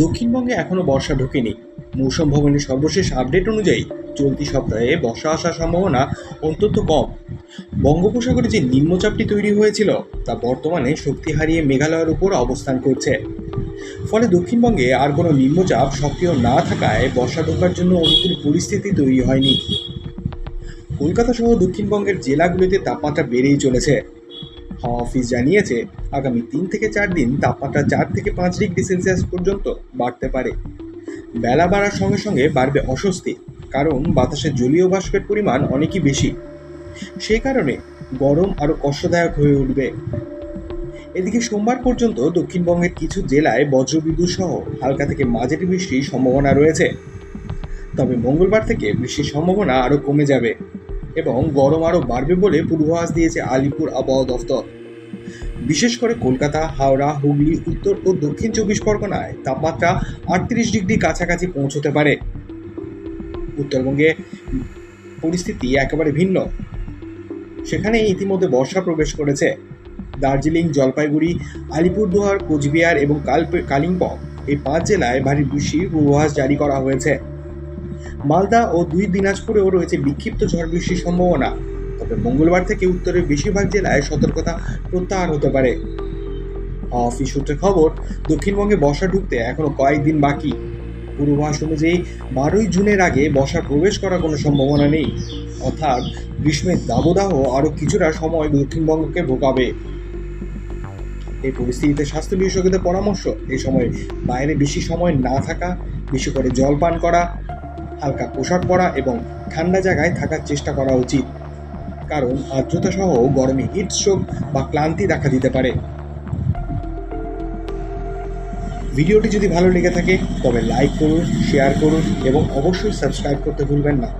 দক্ষিণবঙ্গে এখনও বর্ষা ঢোকেনি। মৌসুম ভবনের সর্বশেষ আপডেট অনুযায়ী চলতি সপ্তাহে বর্ষা আসার সম্ভাবনা অত্যন্ত কম। বঙ্গোপসাগরে যে নিম্নচাপটি তৈরি হয়েছিল, তা বর্তমানে শক্তি হারিয়ে মেঘালয়ের উপর অবস্থান করছে। ফলে দক্ষিণবঙ্গে আর কোনো নিম্নচাপ সক্রিয় না থাকায় বর্ষা ঢোকার জন্য অনুকূল পরিস্থিতি তৈরি হয়নি। কলকাতা সহ দক্ষিণবঙ্গের জেলাগুলিতে তাপমাত্রা বেড়েই চলেছে। হাওয়া অফিস জানিয়েছে, আগামী তিন থেকে চার দিন তাপমাত্রা চার থেকে পাঁচ ডিগ্রি সেলসিয়াস পর্যন্ত বাড়তে পারে। বেলা বাড়ার সঙ্গে সঙ্গে বাড়বে অস্বস্তি, কারণ বাতাসে জলীয় বাষ্পের পরিমাণ অনেকই বেশি। সেই কারণে গরম আরও কষ্টদায়ক হয়ে উঠবে। এদিকে সোমবার পর্যন্ত দক্ষিণবঙ্গের কিছু জেলায় বজ্রবিদ্যুৎ সহ হালকা থেকে মাঝারি বৃষ্টির সম্ভাবনা রয়েছে। তবে মঙ্গলবার থেকে বৃষ্টির সম্ভাবনা আরও কমে যাবে। এবং গরম আরও বাড়বে বলে পূর্বাভাস দিয়েছে আলিপুর আবহাওয়া দফতর। বিশেষ করে কলকাতা, হাওড়া, হুগলি, উত্তর ও দক্ষিণ চব্বিশ পরগনায় তাপমাত্রা আটত্রিশ ডিগ্রি কাছাকাছি পৌঁছতে পারে। উত্তরবঙ্গে পরিস্থিতি একেবারে ভিন্ন। সেখানে ইতিমধ্যে বর্ষা প্রবেশ করেছে। দার্জিলিং, জলপাইগুড়ি, আলিপুরদুয়ার, কোচবিহার এবং কাল- কালিম্পং এই পাঁচ জেলায় ভারী বৃষ্টির পূর্বাভাস জারি করা হয়েছে। মালদা ও দুই দিনাজপুরেও রয়েছে বিক্ষিপ্ত ঝড় বৃষ্টির সম্ভাবনা। তবে মঙ্গলবার থেকে উত্তরের বেশিরভাগ জেলায় সতর্কতা প্রত্যাহার হতে পারে। হাওয়া সূত্রে খবর, দক্ষিণবঙ্গে বর্ষা ঢুকতে এখনও কয়েকদিন বাকি। পূর্বাভাস অনুযায়ী বারোই জুনের আগে বর্ষা প্রবেশ করার কোনো সম্ভাবনা নেই। অর্থাৎ গ্রীষ্মের দাবদাহ আরও কিছুটা সময় দক্ষিণবঙ্গকে ভোগাবে। এই পরিস্থিতিতে স্বাস্থ্য বিশেষজ্ঞদের পরামর্শ, এই সময় বাইরে বেশি সময় না থাকা, বেশি করে জল পান করা হালকা পোশাক পরা এবং ঠান্ডা জায়গায় থাকার চেষ্টা করা উচিত। কারণ আর্দ্রতা সহ গরমে হিট স্ট্রোক বা ক্লান্তি দেখা দিতে পারে। ভিডিওটি যদি ভালো লেগে থাকে, তবে লাইক করুন, শেয়ার করুন এবং অবশ্যই সাবস্ক্রাইব করতে ভুলবেন না।